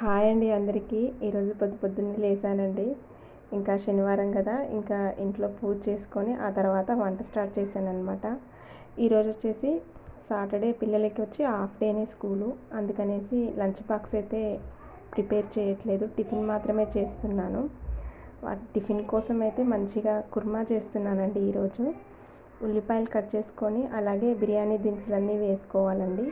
Hi అండి అందరికీ. ఈరోజు పొద్దు పొద్దున్నే లేసానండి. ఇంకా శనివారం కదా ఇంకా ఇంట్లో పూజ చేసుకొని ఆ తర్వాత వంట స్టార్ట్ చేశాను అనమాట ఈరోజు వచ్చేసి సాటర్డే పిల్లలకి వచ్చి హాఫ్ డేనే స్కూలు. అందుకనేసి లంచ్ బాక్స్ అయితే ప్రిపేర్ చేయట్లేదు. టిఫిన్ మాత్రమే చేస్తున్నాను. టిఫిన్ కోసం అయితే మంచిగా కుర్మా చేస్తున్నానండి ఈరోజు ఉల్లిపాయలు కట్ చేసుకొని అలాగే బిర్యానీ దినుసులన్నీ వేసుకోవాలండి.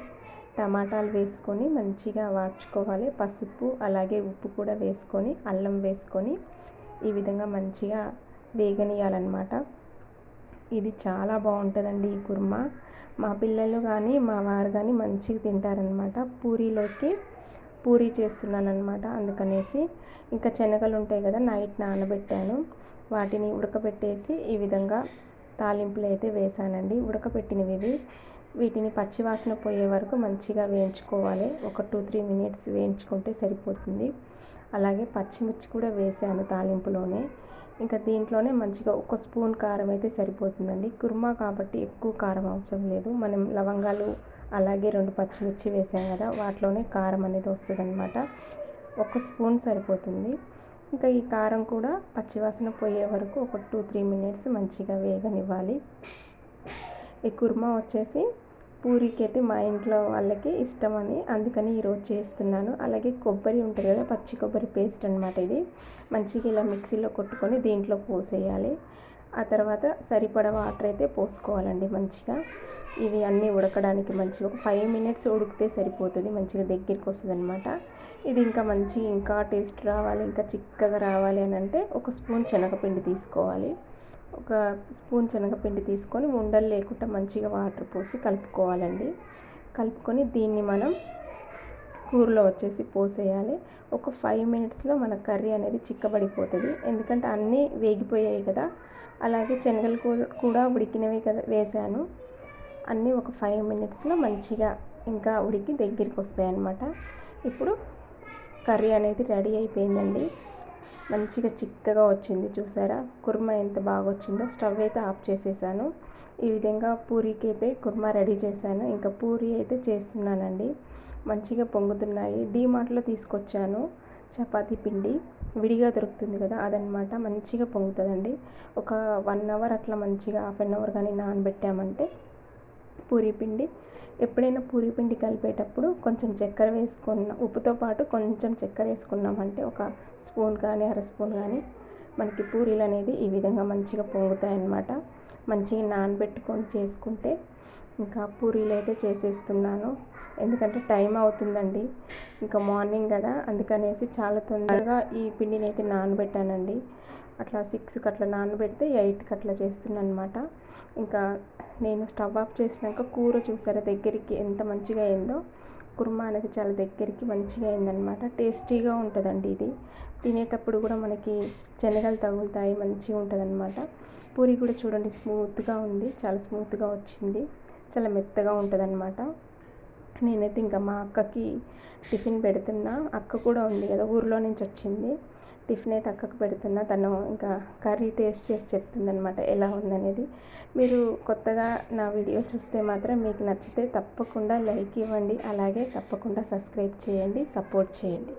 టమాటాలు వేసుకొని మంచిగా వాడ్చుకోవాలి. పసుపు అలాగే ఉప్పు కూడా వేసుకొని అల్లం వేసుకొని ఈ విధంగా మంచిగా వేగనీయాలన్నమాట ఇది చాలా బాగుంటుందండి ఈ కుర్మా. మా పిల్లలు కానీ మా వారు కానీ మంచిగా తింటారనమాట పూరీలోకి పూరీ చేస్తున్నాను అనమాట అందుకనేసి. ఇంకా శనగలు ఉంటాయి కదా నైట్ నానబెట్టాను. వాటిని ఉడకబెట్టేసి ఈ విధంగా తాలింపులు అయితే వేసానండి. ఉడకబెట్టినవి ఇవి. వీటిని పచ్చివాసన పోయే వరకు మంచిగా వేయించుకోవాలి. ఒక టూ త్రీ మినిట్స్ వేయించుకుంటే సరిపోతుంది. అలాగే పచ్చిమిర్చి కూడా వేసాను తాలింపులోనే. ఇంకా దీంట్లోనే మంచిగా ఒక స్పూన్ కారం అయితే సరిపోతుందండి. కుర్మా కాబట్టి ఎక్కువ కారం అవసరం లేదు. మనం లవంగాలు అలాగే రెండు పచ్చిమిర్చి వేసాం కదా వాటిలోనే కారం అనేది వస్తుంది అనమాట ఒక స్పూన్ సరిపోతుంది. ఇంకా ఈ కారం కూడా పచ్చివాసన పోయే వరకు ఒక టూ త్రీ మినిట్స్ మంచిగా వేగనివ్వాలి. ఈ కుర్మా వచ్చేసి పూరికి అయితే మా ఇంట్లో వాళ్ళకి ఇష్టమని అందుకని ఈరోజు చేస్తున్నాను. అలాగే కొబ్బరి ఉంటుంది కదా పచ్చి కొబ్బరి పేస్ట్ అనమాట ఇది. మంచిగా ఇలా మిక్సీలో కొట్టుకొని దీంట్లో పోసేయాలి. ఆ తర్వాత సరిపడ వాటర్ అయితే పోసుకోవాలండి మంచిగా. ఇవి అన్నీ ఉడకడానికి మంచిగా ఒక ఫైవ్ మినిట్స్ ఉడికితే సరిపోతుంది మంచిగా దగ్గరికి వస్తుంది అనమాట ఇది ఇంకా మంచి ఇంకా టేస్ట్ రావాలి ఇంకా చిక్కగా రావాలి అని అంటే ఒక స్పూన్ శనగపిండి తీసుకోవాలి. ఒక స్పూన్ శనగపిండి తీసుకొని ఉండలు లేకుండా మంచిగా వాటర్ పోసి కలుపుకోవాలండి. కలుపుకొని దీన్ని మనం కూరలో వచ్చేసి పోసేయాలి. ఒక ఫైవ్ మినిట్స్లో మన కర్రీ అనేది చిక్కబడిపోతుంది. ఎందుకంటే అన్నీ వేగిపోయాయి కదా. అలాగే శనగలు కూడా ఉడికినవి కదా వేసాను. అన్నీ ఒక ఫైవ్ మినిట్స్లో మంచిగా ఇంకా ఉడికి దగ్గరికి వస్తాయి అన్నమాట ఇప్పుడు కర్రీ అనేది రెడీ అయిపోయిందండి. మంచిగా చిక్కగా వచ్చింది చూసారా? కుర్మా ఎంత బాగా వచ్చిందో స్టవ్ అయితే ఆఫ్ చేసేసాను. ఈ విధంగా పూరీకి అయితే కుర్మా రెడీ చేశాను. ఇంకా పూరీ అయితే చేస్తున్నానండి. మంచిగా పొంగుతున్నాయి. డీమార్ట్లో తీసుకొచ్చాను చపాతీ పిండి. విడిగా దొరుకుతుంది కదా అదనమాట. మంచిగా పొంగుతుందండి. ఒక వన్ అవర్ అట్లా మంచిగా హాఫ్ అన్ అవర్ కానీ నానబెట్టామంటే పూరీ పిండి. ఎప్పుడైనా పూరీ పిండి కలిపేటప్పుడు కొంచెం చక్కెర వేసుకున్న ఉప్పుతో పాటు కొంచెం చక్కెర వేసుకున్నామంటే ఒక స్పూన్ కానీ అర స్పూన్ కానీ మనకి పూరీలు అనేది ఈ విధంగా మంచిగా పొంగుతాయి అన్నమాట మంచిగా నానబెట్టుకొని చేసుకుంటే ఇంకా పూరీలు అయితే చేసేస్తున్నాను. ఎందుకంటే టైం అవుతుందండి. ఇంకా మార్నింగ్ కదా అందుకనేసి చాలా తొందరగా ఈ పిండిని అయితే నానబెట్టానండి. అట్లా సిక్స్కి అట్లా నానబెడితే ఎయిట్కి అట్లా చేస్తున్నాను అనమాట ఇంకా నేను స్టవ్ ఆఫ్ చేసినాక కూర చూసారా దగ్గరికి ఎంత మంచిగా అయిందో. కుర్మా అనేది చాలా దగ్గరికి మంచిగా అయిందనమాట టేస్టీగా ఉంటుందండి ఇది. తినేటప్పుడు కూడా మనకి శనగలు తగులుతాయి మంచిగా ఉంటుంది అనమాట పూరి కూడా చూడండి స్మూత్గా ఉంది చాలా స్మూత్గా వచ్చింది. చాలా మెత్తగా ఉంటుందన్నమాట. నేనైతే ఇంకా మా అక్కకి టిఫిన్ పెడుతున్నా. అక్క కూడా ఉంది కదా ఊర్లో నుంచి వచ్చింది. టిఫిన్ అయితే అక్కకు పెడుతున్నా. తను ఇంకా కర్రీ టేస్ట్ చేసి చెప్తుందనమాట ఎలా ఉందనేది. మీరు కొత్తగా నా వీడియో చూస్తే మాత్రం మీకు నచ్చితే తప్పకుండా లైక్ ఇవ్వండి. అలాగే తప్పకుండా సబ్స్క్రైబ్ చేయండి సపోర్ట్ చేయండి.